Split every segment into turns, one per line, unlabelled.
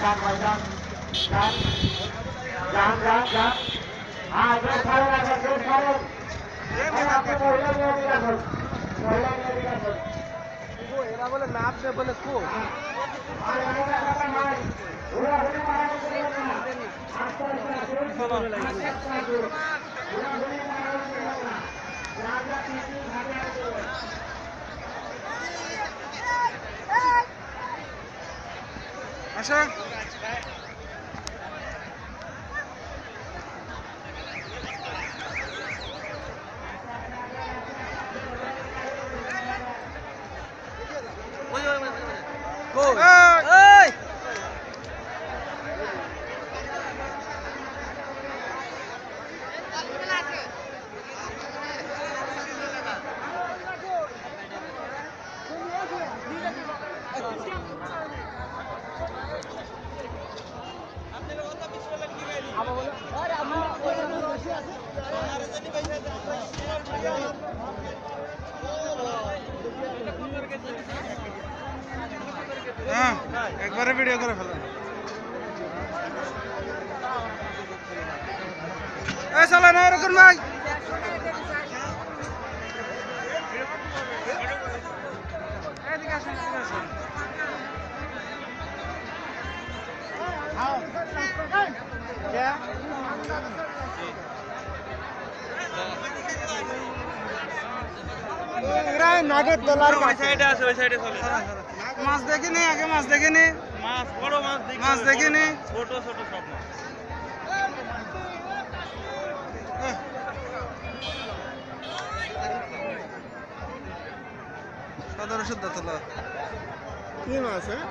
যান ভাই যান যান যান যান যান হ্যাঁ গেট ছাড়েন এখন গেট ছাড়েন আপনি মহিলা নিয়ে দিকে আসুন। মহিলা নিয়ে দিকে আসুন
এরা বলে নাচবে বলে কো
আর
হ্যাঁ একবারে ভিডিও করে ফেলেন এ চলো না এরকম ভাই।
নাগের দোলার
ওই সাইডে আছে ওই সাইডে চলে।
মাছ দেখিনি আগে মাছ দেখিনি।
মাছ বড় মাছ দেখি
মাছ দেখিনি।
ছোট ছোট সব মাছ।
সদর শুদ্ধ তোলা
কি মাছ হ্যাঁ?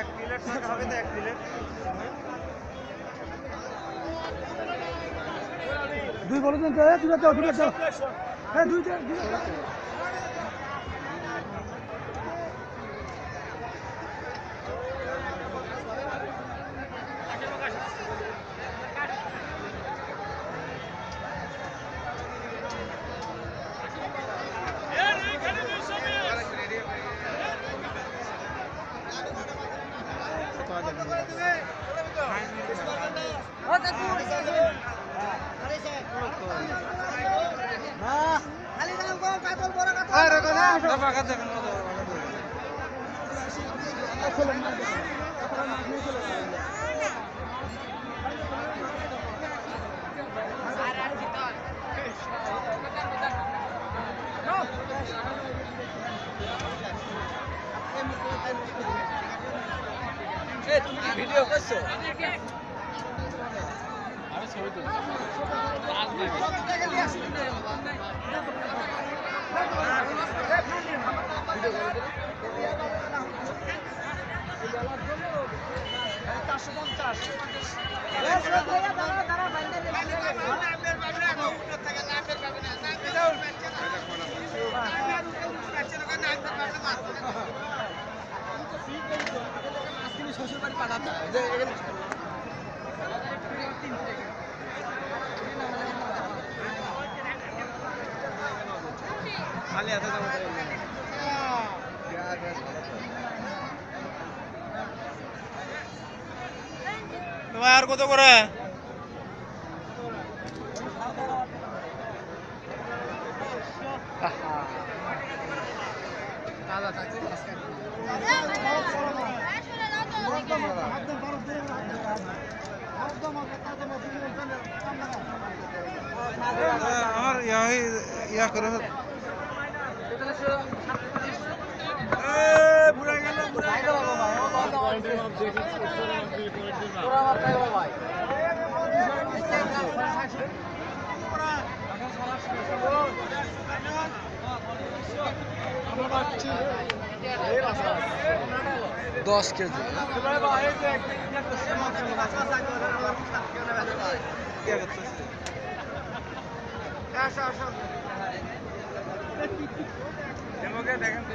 এক প্লেট টাকা হবে তো এক প্লেট।
দুই দিন দুটো দাও দুটো দাও। হ্যাঁ দুইটা দুইটা আরে কোনা ফাঁকা দেখেন কত বড় ফাঁকা
খালি হাতে যাব তোমার আর কত করে আমার ইয়া হয়ে- ইয়া করে ফেল- এ, বুড়া গেল, বুড়া গেল। দশ কেজি। দেখেন তো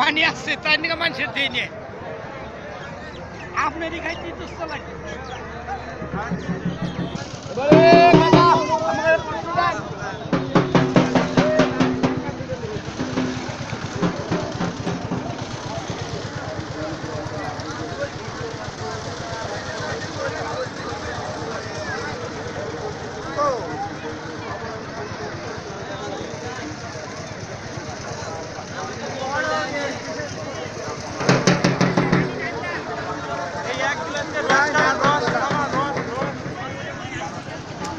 পানি আসছে তাই নিয়ে মানুষের দিয়ে নিয়ে। আপনারই খাইতে তো লাগে।